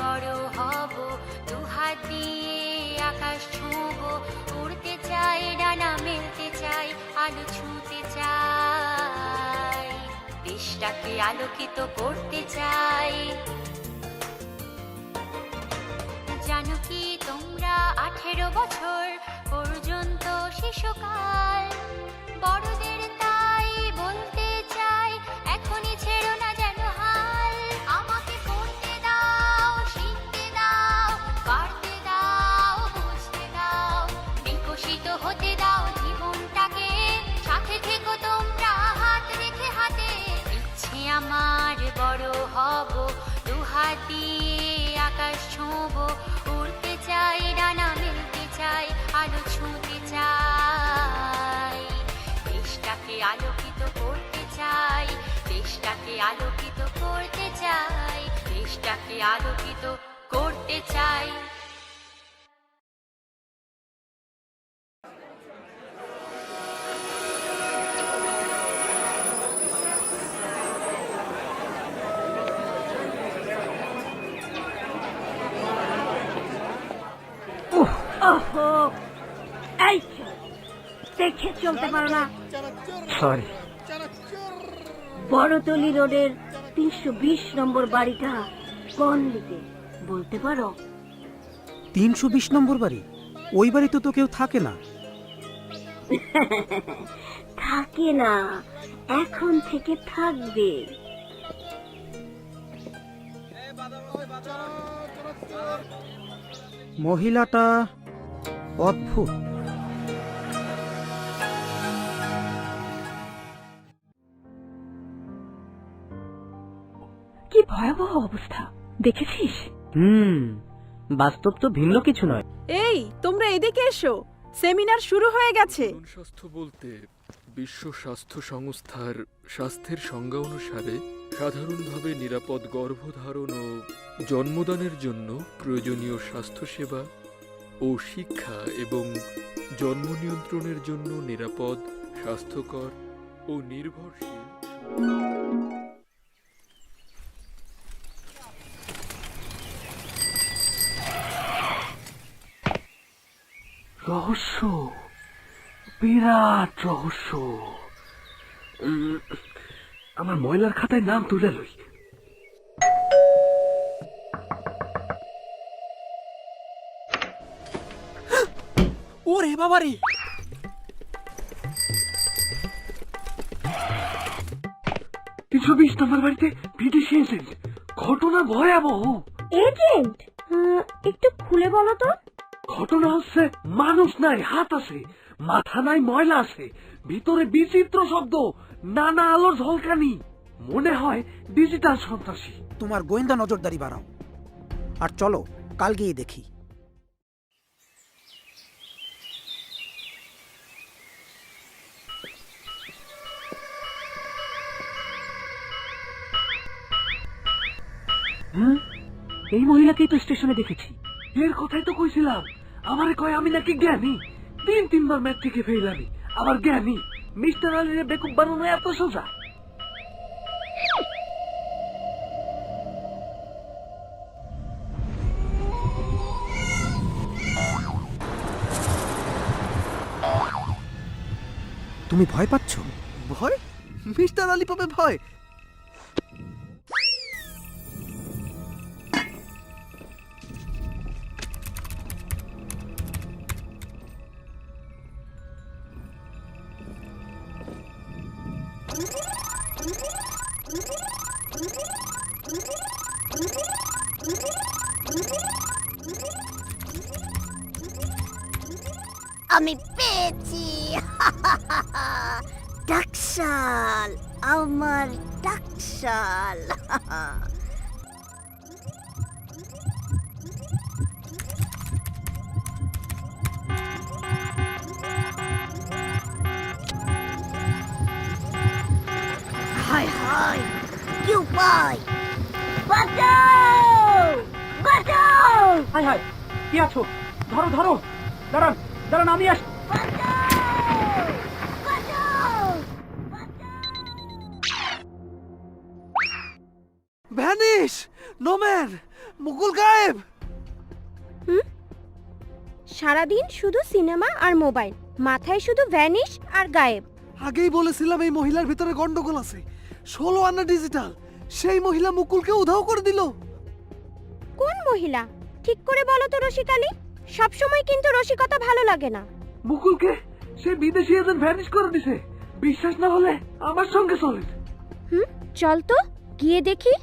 বড় হব দিয়ে আকাশ ছুঁব, উড়তে চাই, ডানা মেলতে চাই, আলো ছুঁতে চাই। দেশটাকে আলোকিত করতে চাই। জানো কি তোমরা আঠেরো বছর পর্যন্ত শিশুকাল, বড়দের আলোকিত করতে চাই, দেশটাকে আলোকিত করতে চাই, দেশটাকে আলোকিত করতে চাই। এই, দেখে চলতে পারো না। সরি বড়তলি রোডের তিনশো বিশ নম্বর বাড়িটা কোন দিকে? বলতে পারো? তিনশো বিশ নম্বর বাড়ি? ওই বাড়িতে তো কেউ থাকে না। থাকে না। এখন থেকে থাকবে। মহিলাটা অদ্ভুত। কি ভয়াবহ অবস্থা? দেখেছিস? হুম বাস্তব তো ভিন্ন কিছু নয়। এই তোমরা এদিকে এসো। সেমিনার শুরু হয়ে গেছে। স্বাস্থ্য বলতে বিশ্ব স্বাস্থ্য সংস্থার স্বাস্থ্যের সংজ্ঞা অনুসারে সাধারণভাবে নিরাপদ গর্ভধারণ ও জন্মদানের জন্য প্রয়োজনীয় স্বাস্থ্যসেবা ও শিক্ষা এবং জন্ম নিয়ন্ত্রণের জন্য নিরাপদ স্বাস্থ্যকর ও নির্ভরশীল। রহস্য বিরাট রহস্য। আমার ময়লার খাতায় নাম তুলে লই। ওরে বাবারে! তিনশো বিশ নম্বর বাড়িতে বিদেশি এজেন্ট ঘটনা ভয়াবহ। এজেন্ট একটু খুলে বলো তো। ঘটনা হচ্ছে মানুষ নাই হাত আছে মাথা নাই ময়লা আছে ভিতরে বিচিত্র শব্দ নানা আলোর ঝলকানি। মনে হয় ডিজিটাল সন্ত্রাসী। তোমার গোয়েন্দা নজরদারি বাড়াও। আর চলো কাল গিয়ে দেখি। হ্যাঁ এই মহিলাকেই তো স্টেশনে দেখেছি। এর কথাই তো কইছিলাম। আমারে কয় আমি নাকি জ্ঞানী? তিন তিনবার ম্যাট্রিকে ফেল আমি আবার জ্ঞানী? মিস্টার আলীর বেকুব বানানো এত সোজা? তুমি ভয় পাচ্ছ? ভয়? মিস্টার আলী পাবে ভয়? উপায় বাঁচাও! বাঁচাও! হাই হাই কি আছো? ধরো ধরো। দাঁড়ান দাঁড়ান আমি আস ভ্যানিশ নোম্যান মুকুল গায়েব। সারাদিন শুধু সিনেমা আর মোবাইল মাথায় শুধু ভ্যানিশ আর গায়েব। আগেই বলেছিলাম এই মহিলার ভিতরে গন্ডগোল আছে। ষোলো আনা ডিজিটাল সেই মহিলা মুকুলকে উধাও করে দিল। কোন মহিলা? ঠিক করে বলো তো রসিকালি। সবসময় কিন্তু রসিকতা ভালো লাগে না। মুকুলকে সে বিদেশি এজেন্ট ভ্যানিশ করে দিছে। বিশ্বাস না হলে আমার সঙ্গে চলে। হুম চল তো গিয়ে দেখি।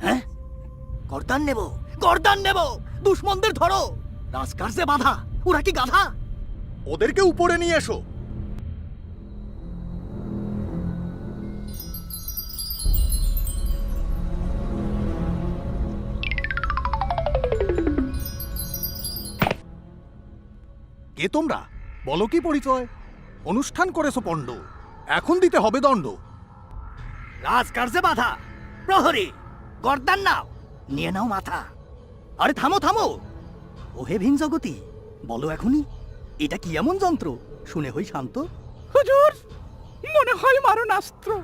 হ্যাঁ? গর্দান নেব। গর্দান নেব। দুশ্মনদের ধরো। রাজকার্যে বাধা। ওরা কি গাধা? ওদেরকে উপরে নিয়ে এসো। কে তোমরা? বলো কি পরিচয়? অনুষ্ঠান করেছ পণ্ড। এখন দিতে হবে দণ্ড। রাজকার্যে বাধা। প্রহরী গর্দান নাও। নিয়ে নাও মাথা। আরে থামো থামো। ওহে ভিন জগতি বলো এখনই এটা কি এমন যন্ত্র? শুনে হই শান্ত। হুজুর মনে হয় মারণাস্ত্র।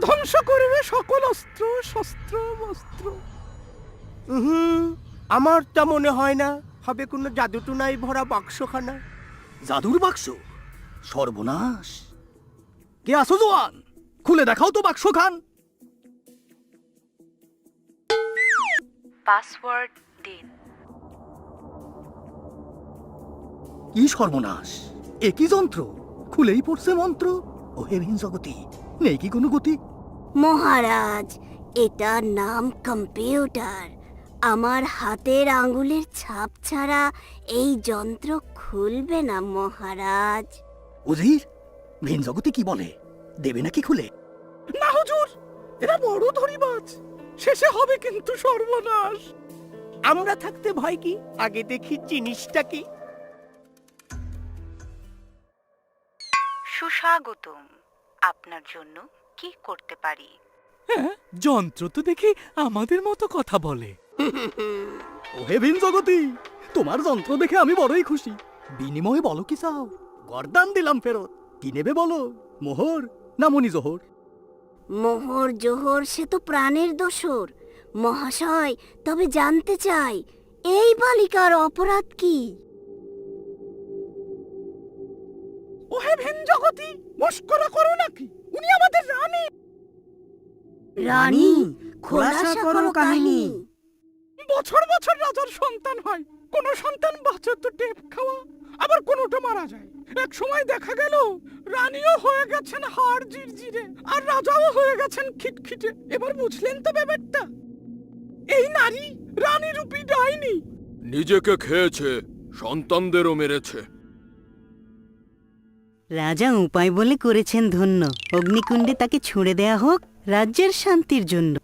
ধ্বংস করবে সকল অস্ত্র শস্ত্র বস্ত্র। আমার তা মনে হয় না। হবে কোনো জাদুটুনাই ভরা বাক্সখানা? জাদুর বাক্স? সর্বনাশ। কে আসো জোয়ান? খুলে দেখাও তো বাক্স খান পাসওয়ার্ড দিন। কি সর্বনাশ? একই যন্ত্র? খুলেই পড়ছে মন্ত্র। ও হেভিন জগতি নেই কি কোনো গতি? মহারাজ এটার নাম কম্পিউটার। আমার হাতের আঙ্গুলের ছাপ ছাড়া এই যন্ত্র খুলবে না মহারাজ। উজির ভিন জগতি কি বলে? দেবে নাকি খুলে? না হুজুর এরা বড় ধরিবাজ শেষে হবে কিন্তু সর্বনাশ। আমরা থাকতে ভয় কি? আগে দেখি জিনিসটা কি। সুস্বাগতম। আপনার জন্য কি করতে পারি? যন্ত্র তো দেখি আমাদের মতো কথা বলে। ও হেভিন জগতি তোমার যন্ত্র দেখে আমি বড়ই খুশি। বিনিময়ে বলো কি চাও? গরদান দিলাম ফেরত। কি নেবে বলো? মোহর না মনি জোহর? মোহর জোহর সে তো প্রাণের দোসর মহাশয় তবে জানতে চাই এই বালিকার অপরাধ কি? ওহে ভিন জগতি মস্করা করো নাকি। উনি আমাদের রানী। রানী খোলাসা করো কাহিনী। বছর বছর রাজার সন্তান হয়। কোন সন্তান বাচ্চা তো টেপ খাওয়া আবার কোনোটা মারা যায়। এক সময় দেখা গেল রানীও হয়ে গেছেন হাড় জিরজিরে আর রাজাও হয়ে গেছেন খিটখিটে। এবার বুঝলেন তো ব্যাপারটা? এই নারী রানী রূপী ডাইনি। নিজেকে খেয়েছে সন্তানদেরও মেরেছে। রাজা উপায় বলে করেছেন ধন্য। অগ্নিকুণ্ডে তাকে ছুঁড়ে দেয়া হোক। রাজ্যের শান্তির জন্য।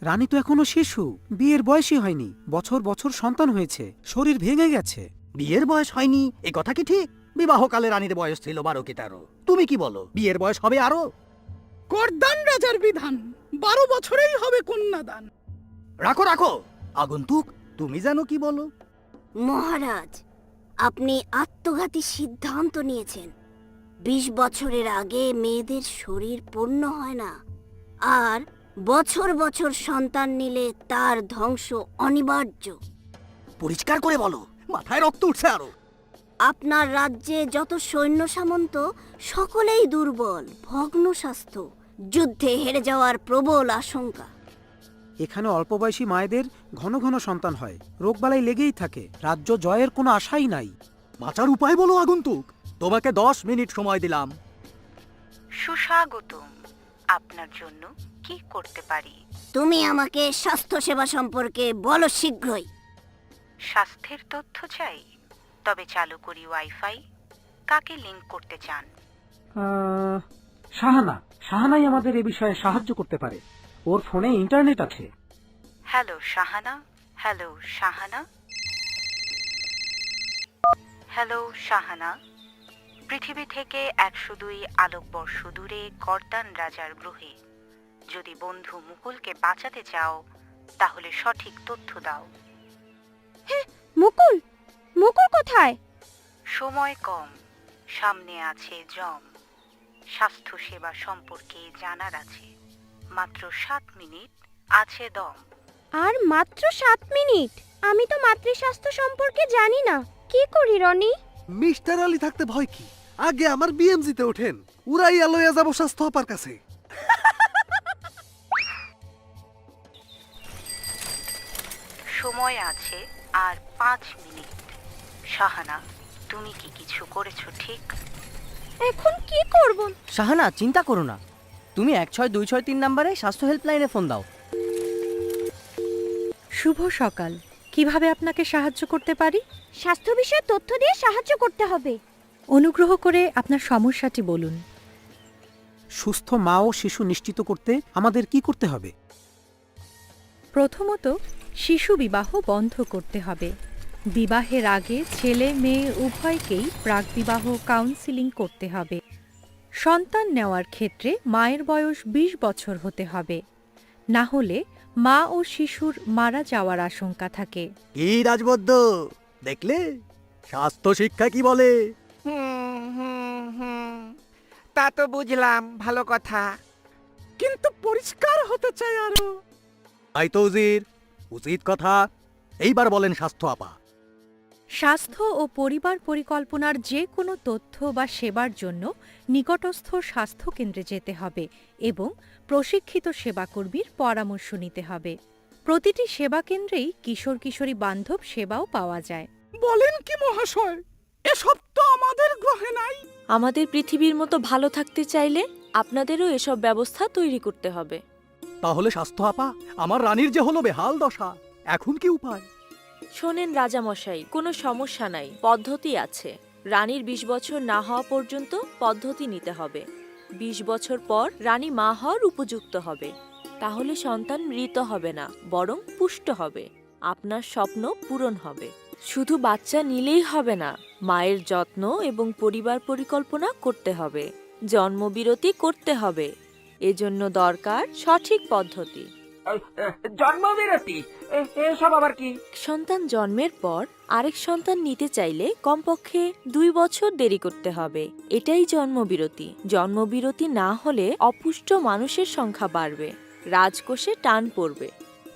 রানী তো এখনও শিশু। বিয়ের বয়সই হয়নি। বছর বছর সন্তান হয়েছে। শরীর ভেঙে গেছে। বিয়ের বয়স হয়নি? এ কথা কি ঠিক? বিবাহকালে রানীর বয়স ছিল বারো কি তেরো। তুমি কি বলো বিয়ের বয়স হবে আরও? করদান রাজার বিধান। বারো বছরেই হবে কন্যাদান। রাখো রাখো। আগন্তুক তুমি জানো কি বলো? মহারাজ আপনি আত্মঘাতী সিদ্ধান্ত নিয়েছেন। বিশ বছরের আগে মেয়েদের শরীর পূর্ণ হয় না। আর বছর বছর সন্তান নিলে তার ধ্বংস অনিবার্য। পরিষ্কার করে বলো মাথায় রক্ত উঠছে আরও। আপনার রাজ্যে যত সৈন্য সামন্ত সকলেই দুর্বল ভগ্ন স্বাস্থ্য যুদ্ধে হেরে যাওয়ার প্রবল আশঙ্কা। এখানে অল্প বয়সী মায়েদের ঘন ঘন সন্তান হয় রোগবালাই লেগেই থাকে রাজ্য জয়ের কোনো আশাই নাই। বাঁচার উপায় বলো আগন্তুক। তোমাকে দশ মিনিট সময় দিলাম। সুস্বাগতম। আপনার জন্য কি করতে পারি? তুমি আমাকে স্বাস্থ্যসেবা সম্পর্কে বলো শীঘ্রই। স্বাস্থ্যের তথ্য চাই তবে চালু করি ওয়াইফাই। কাকে লিংক করতে চান? আহ, শাহানা। শাহানাই আমাদের এ বিষয়ে সাহায্য করতে পারে। ওর ফোনে ইন্টারনেট আছে। Hello Shahana. Hello Shahana. Hello Shahana. পৃথিবী থেকে একশো দুই আলোকবর্ষ দূরে গর্দান রাজার গ্রহে যদি বন্ধু মুকুলকে বাঁচাতে চাও তাহলে সঠিক তথ্য দাও। মুকুল? মুকুল কোথায়? সময় কম সামনে আছে জম। স্বাস্থ্যসেবা সম্পর্কে জানার আছে। মাত্র সাত মিনিট আছে দম। আর মাত্র সাত মিনিট? আমি তো মাতৃস্বাস্থ্য সম্পর্কে জানি না। কি করি রনি? মিস্টার আলী থাকতে ভয় কি? আগে আমার বিএমজিতে ওঠেন। উড়াইয়া লইয়া যাব স্বাস্থ্য আপার কাছে। সময় আছে আর পাঁচ মিনিট। শাহানা তুমি কি কিছু করেছ ঠিক? এখন কি করব? শাহানা চিন্তা করো না। তুমি এক ছয় দুই ছয় তিন নাম্বারে স্বাস্থ্য হেল্পলাইনে ফোন দাও। শুভ সকাল। কীভাবে আপনাকে সাহায্য করতে পারি? স্বাস্থ্য বিষয়ে তথ্য দিয়ে সাহায্য করতে হবে। অনুগ্রহ করে আপনার সমস্যাটি বলুন। সুস্থ মা ও শিশু নিশ্চিত করতে আমাদের কি করতে হবে? প্রথমত শিশু বিবাহ বন্ধ করতে হবে। বিবাহের আগে ছেলে মেয়ে উভয়কেই প্রাকবিবাহ কাউন্সিলিং করতে হবে। সন্তান নেওয়ার ক্ষেত্রে মায়ের বয়স ২০ বছর হতে হবে। না হলে মা ও শিশুর মারা যাওয়ার আশঙ্কা থাকে। কি রাজবদ্ধ? দেখলে? স্বাস্থ্য শিক্ষা কি বলে? হুম তা তো বুঝলাম ভালো কথা। কিন্তু পরিষ্কার হতে চাই আরও। তাই তো উজির উচিত কথা এইবার বলেন স্বাস্থ্য আপা। স্বাস্থ্য ও পরিবার পরিকল্পনার যে কোনো তথ্য বা সেবার জন্য নিকটস্থ স্বাস্থ্য কেন্দ্রে যেতে হবে এবং প্রশিক্ষিত সেবাকর্মীর পরামর্শ নিতে হবে। প্রতিটি সেবা কেন্দ্রেই কিশোর কিশোরী বান্ধব সেবাও পাওয়া যায়। বলেন কি মহাশয় এসব তো আমাদের গ্রহে নাই। আমাদের পৃথিবীর মতো ভালো থাকতে চাইলে আপনাদেরও এসব ব্যবস্থা তৈরি করতে হবে। তাহলে স্বাস্থ্য আপা আমার রানীর যে হলো বেহাল দশা এখন কি উপায়? শোনেন রাজামশাই কোনো সমস্যা নাই পদ্ধতি আছে। রানীর ২০ বছর না হওয়া পর্যন্ত পদ্ধতি নিতে হবে। ২০ বছর পর রানী মা হওয়ার উপযুক্ত হবে। তাহলে সন্তান মৃত হবে না বরং পুষ্ট হবে। আপনার স্বপ্ন পূরণ হবে। শুধু বাচ্চা নিলেই হবে না মায়ের যত্ন এবং পরিবার পরিকল্পনা করতে হবে জন্মবিরতি করতে হবে এজন্য দরকার সঠিক পদ্ধতি। জন্মবিরতি? এসব আবার কি? সন্তান জন্মের পর আরেক সন্তান নিতে চাইলে কমপক্ষে দুই বছর দেরি করতে হবে এটাই জন্মবিরতি। জন্মবিরতি না হলে অপুষ্ট মানুষের সংখ্যা বাড়বে রাজকোষে টান পড়বে।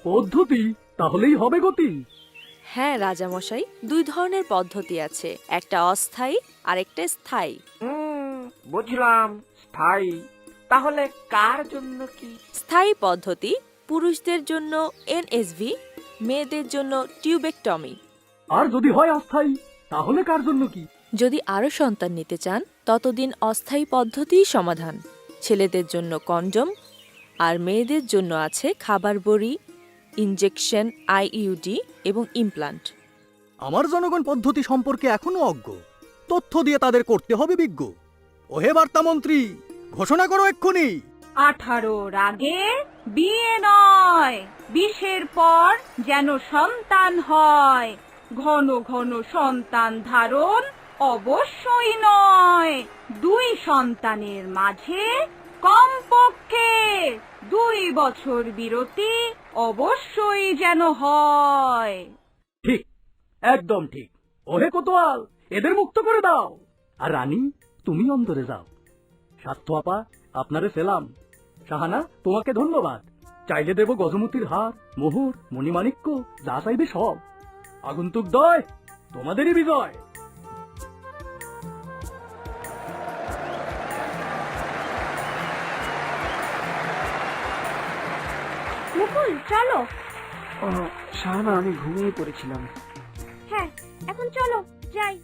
পদ্ধতি তাহলেই হবে গতি। হ্যাঁ রাজামশাই দুই ধরনের পদ্ধতি আছে একটা অস্থায়ী আর একটা স্থায়ী বুঝলাম স্থায়ী। তাহলে কার জন্য কি? স্থায়ী পদ্ধতি পুরুষদের জন্য এনএসভি মেয়েদের জন্য টিউবেকটমি। আর যদি হয় অস্থায়ী তাহলে কার জন্য কি? যদি আরও সন্তান নিতে চান ততদিন অস্থায়ী পদ্ধতিই সমাধান। ছেলেদের জন্য কন্ডম আর মেয়েদের জন্য আছে খাবার বড়ি ইনজেকশন আইইউডি এবং ইমপ্লান্ট আমার জনগণ পদ্ধতি সম্পর্কে এখনও অজ্ঞ। তথ্য দিয়ে তাদের করতে হবে বিজ্ঞ। ওহে বার্তামন্ত্রী ঘোষণা করো এক্ষুনি। আঠারোর আগে বিয়ে নয় বিশের পর যেন সন্তান হয়। ঘন ঘন সন্তান ধারণ অবশ্যই নয়। দুই সন্তানের মাঝে কমপক্ষে দুই বছর বিরতি অবশ্যই যেন হয়। ঠিক, একদম ঠিক। ওহে কোতোয়াল, এদের মুক্ত করে দাও। আর রানী, তুমি অন্তরে যাও। স্বাস্থ্য আপা, আপনারে সেলাম। শাহানা তোমাকে ধন্যবাদ। চাইলে দেব গজমতির হার, মোহর, মণিমাণিক্য, যা চাইবে সব। আগন্তুক দয়, তোমাদেরই বিজয়। মুকুল চলো। শাহানা আমি ঘুমিয়ে পড়েছিলাম। হ্যাঁ এখন চলো যাই।